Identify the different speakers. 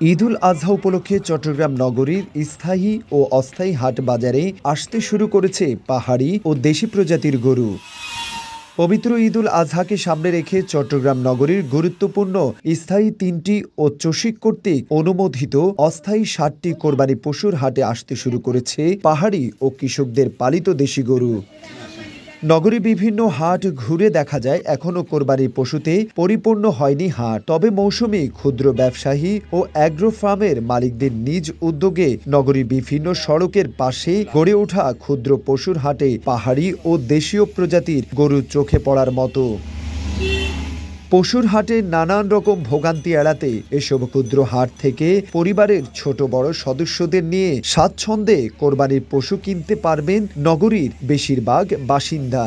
Speaker 1: ঈদুল আজহা উপলক্ষে চট্টগ্রাম নগরীর স্থায়ী ও অস্থায়ী হাট বাজারে আসতে শুরু করেছে পাহাড়ি ও দেশি প্রজাতির গরু। পবিত্র ঈদুল আজহাকে সামনে রেখে চট্টগ্রাম নগরীর গুরুত্বপূর্ণ স্থায়ী তিনটি ও চসিক কর্তৃক অনুমোদিত অস্থায়ী ষাটটি কোরবানি পশুর হাটে আসতে শুরু করেছে পাহাড়ি ও কৃষকদের পালিত দেশি গরু। নগরী বিভিন্ন হাট ঘুরে দেখা যায় এখনও কোরবানির পশুতে পরিপূর্ণ হয়নি হাট। তবে মৌসুমি ক্ষুদ্র ব্যবসায়ী ও অ্যাগ্রো ফার্মের মালিকদের নিজ উদ্যোগে নগরীর বিভিন্ন সড়কের পাশে গড়ে ওঠা ক্ষুদ্র পশুর হাটে পাহাড়ি ও দেশীয় প্রজাতির গরু চোখে পড়ার মতো। পশুর হাটে নানান রকম ভোগান্তি এড়াতে এসব ক্ষুদ্র হাট থেকে পরিবারের ছোট বড় সদস্যদের নিয়ে স্বাচ্ছন্দ্যে কোরবানির পশু কিনতে পারবেন নগরীর বেশিরভাগ বাসিন্দা।